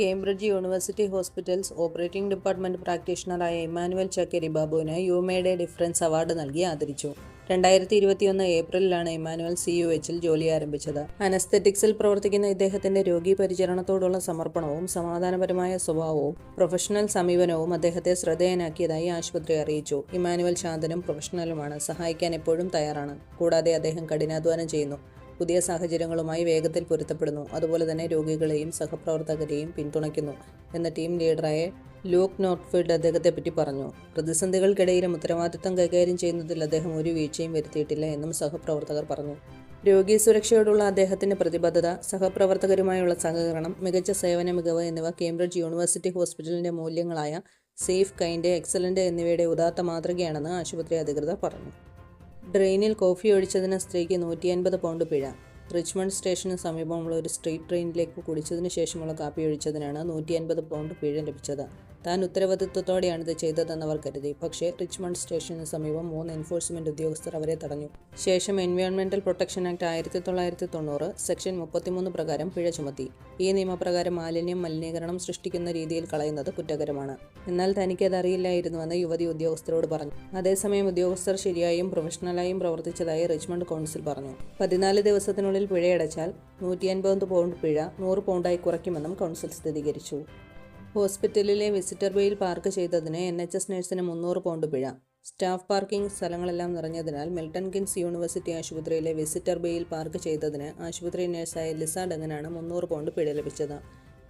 Cambridge university hospitals operating department പ്രാക്ടീഷണറായ Emmanuel Chakkeri ബാബുവിന് യു മേഡെ difference award നൽകി ആദരിച്ചു. രണ്ടായിരത്തി ഇരുപത്തിയൊന്ന് ഏപ്രിലിലാണ് ഇമാനുവൽ സി യു എച്ചിൽ ജോലി ആരംഭിച്ചത്. അനസ്തെറ്റിക്സിൽ പ്രവർത്തിക്കുന്ന ഇദ്ദേഹത്തിന്റെ രോഗി പരിചരണത്തോടുള്ള സമർപ്പണവും സമാധാനപരമായ സ്വഭാവവും പ്രൊഫഷണൽ സമീപനവും അദ്ദേഹത്തെ ശ്രദ്ധേയനാക്കിയതായി ആശുപത്രി അറിയിച്ചു. ഇമാനുവൽ ശാന്തനും പ്രൊഫഷണലുമാണ്. സഹായിക്കാൻ എപ്പോഴും തയ്യാറാണ്. കൂടാതെ അദ്ദേഹം കഠിനാധ്വാനം ചെയ്യുന്നു. പുതിയ സാഹചര്യങ്ങളുമായി വേഗത്തിൽ പൊരുത്തപ്പെടുന്നു. അതുപോലെ തന്നെ രോഗികളെയും സഹപ്രവർത്തകരെയും പിന്തുണയ്ക്കുന്നു എന്ന ടീം ലീഡറായ ലൂക്ക് നോട്ട്ഫീൽഡ് അദ്ദേഹത്തെ പറ്റി പറഞ്ഞു. പ്രതിസന്ധികൾക്കിടയിലും ഉത്തരവാദിത്തം കൈകാര്യം ചെയ്യുന്നതിൽ അദ്ദേഹം ഒരു വീഴ്ചയും വരുത്തിയിട്ടില്ല എന്നും സഹപ്രവർത്തകർ പറഞ്ഞു. രോഗി സുരക്ഷയോടുള്ള അദ്ദേഹത്തിന്റെ പ്രതിബദ്ധത സഹപ്രവർത്തകരുമായുള്ള സഹകരണം മികച്ച സേവന മികവ് എന്നിവ കേംബ്രിഡ്ജ് യൂണിവേഴ്സിറ്റി ഹോസ്പിറ്റലിന്റെ മൂല്യങ്ങളായ സേഫ് കൈൻഡ് എക്സലന്റ് എന്നിവയുടെ ഉദാത്ത മാതൃകയാണെന്ന് ആശുപത്രി അധികൃതർ പറഞ്ഞു. ഡ്രെയിനിൽ കോഫി ഒഴിച്ചതിന് സ്ത്രീക്ക് നൂറ്റി അൻപത് പൗണ്ട് പിഴ. റിച്ച്മണ്ട് സ്റ്റേഷന് സമീപമുള്ള ഒരു സ്ട്രീറ്റ് ട്രെയിനിലേക്ക് കുടിച്ചതിന് ശേഷമുള്ള കാപ്പി ഒഴിച്ചതിനാണ് നൂറ്റി അൻപത് പൗണ്ട് പിഴ ലഭിച്ചത്. താൻ ഉത്തരവാദിത്വത്തോടെയാണ് ഇത് ചെയ്തതെന്ന് അവർ കരുതി. പക്ഷേ റിച്ച്മണ്ട് സ്റ്റേഷന് സമീപം മൂന്ന് എൻഫോഴ്സ്മെന്റ് ഉദ്യോഗസ്ഥർ അവരെ തടഞ്ഞു. ശേഷം എൻവയോൺമെന്റൽ പ്രൊട്ടക്ഷൻ ആക്ട് ആയിരത്തി തൊള്ളായിരത്തി തൊണ്ണൂറ് സെക്ഷൻ മുപ്പത്തിമൂന്ന് പ്രകാരം പിഴ ചുമത്തി. ഈ നിയമപ്രകാരം മാലിന്യം മലിനീകരണം സൃഷ്ടിക്കുന്ന രീതിയിൽ കളയുന്നത് കുറ്റകരമാണ്. എന്നാൽ തനിക്കത് അറിയില്ലായിരുന്നുവെന്ന് യുവതി ഉദ്യോഗസ്ഥരോട് പറഞ്ഞു. അതേസമയം ഉദ്യോഗസ്ഥർ ശരിയായും പ്രൊഫഷണലായും പ്രവർത്തിച്ചതായി റിച്ച്മണ്ട് കൗൺസിൽ പറഞ്ഞു. പതിനാല് ദിവസത്തിനുള്ളിൽ പിഴയടച്ചാൽ നൂറ്റി അൻപത് പൗണ്ട് പിഴ നൂറ് പൗണ്ടായി കുറയ്ക്കുമെന്നും കൗൺസിൽ സ്ഥിരീകരിച്ചു. ഹോസ്പിറ്റലിലെ വിസിറ്റർ ബേയിൽ പാർക്ക് ചെയ്തതിന് എൻ എച്ച് എസ് നഴ്സിന് മുന്നൂറ് പൗണ്ട് പിഴ. സ്റ്റാഫ് പാർക്കിംഗ് സ്ഥലങ്ങളെല്ലാം നിറഞ്ഞതിനാൽ മിൽട്ടൺ കിൻസ് യൂണിവേഴ്സിറ്റി ആശുപത്രിയിലെ വിസിറ്റർ ബേയിൽ പാർക്ക് ചെയ്തതിന് ആശുപത്രി നഴ്സായ ലിസ ഡങ്ങനാണ് മുന്നൂറ് പൗണ്ട് പിഴ ലഭിച്ചത്.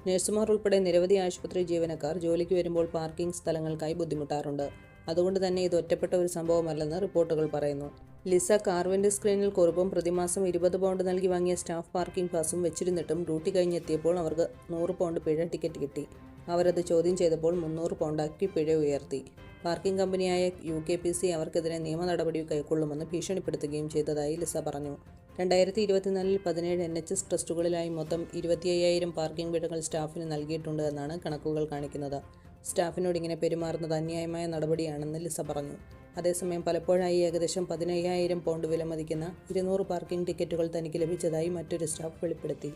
നഴ്സുമാർ ഉൾപ്പെടെ നിരവധി ആശുപത്രി ജീവനക്കാർ ജോലിക്ക് വരുമ്പോൾ പാർക്കിംഗ് സ്ഥലങ്ങൾക്കായി ബുദ്ധിമുട്ടാറുണ്ട്. അതുകൊണ്ട് തന്നെ ഇത് ഒറ്റപ്പെട്ട ഒരു സംഭവമല്ലെന്ന് റിപ്പോർട്ടുകൾ പറയുന്നു. ലിസ കാർവിന്റെ സ്ക്രീനിൽ കുറിപ്പും പ്രതിമാസം ഇരുപത് പൗണ്ട് നൽകി വാങ്ങിയ സ്റ്റാഫ് പാർക്കിംഗ് പാസും വെച്ചിരുന്നിട്ടും ഡ്യൂട്ടി കഴിഞ്ഞെത്തിയപ്പോൾ അവർക്ക് നൂറ് പൗണ്ട് പിഴ ടിക്കറ്റ് കിട്ടി. അവരത് ചോദ്യം ചെയ്തപ്പോൾ മുന്നൂറ് പൗണ്ടാക്കി പിഴ ഉയർത്തി. പാർക്കിംഗ് കമ്പനിയായ യു കെ പി സി അവർക്കെതിരെ നിയമ നടപടി കൈക്കൊള്ളുമെന്ന് ഭീഷണിപ്പെടുത്തുകയും ചെയ്തതായി ലിസ പറഞ്ഞു. രണ്ടായിരത്തി ഇരുപത്തിനാലിൽ പതിനേഴ് എൻ എച്ച് എസ് ട്രസ്റ്റുകളിലായി മൊത്തം ഇരുപത്തി അയ്യായിരം പാർക്കിംഗ് വീടുകൾ സ്റ്റാഫിന് നൽകിയിട്ടുണ്ട് എന്നാണ് കണക്കുകൾ കാണിക്കുന്നത്. സ്റ്റാഫിനോട് ഇങ്ങനെ പെരുമാറുന്നത് അന്യായമായ നടപടിയാണെന്ന് ലിസ പറഞ്ഞു. അതേസമയം പലപ്പോഴായി ഏകദേശം പതിനയ്യായിരം പൗണ്ട് വിലമതിക്കുന്ന ഇരുന്നൂറ് പാർക്കിംഗ് ടിക്കറ്റുകൾ തനിക്ക് ലഭിച്ചതായി മറ്റൊരു സ്റ്റാഫ് വെളിപ്പെടുത്തി.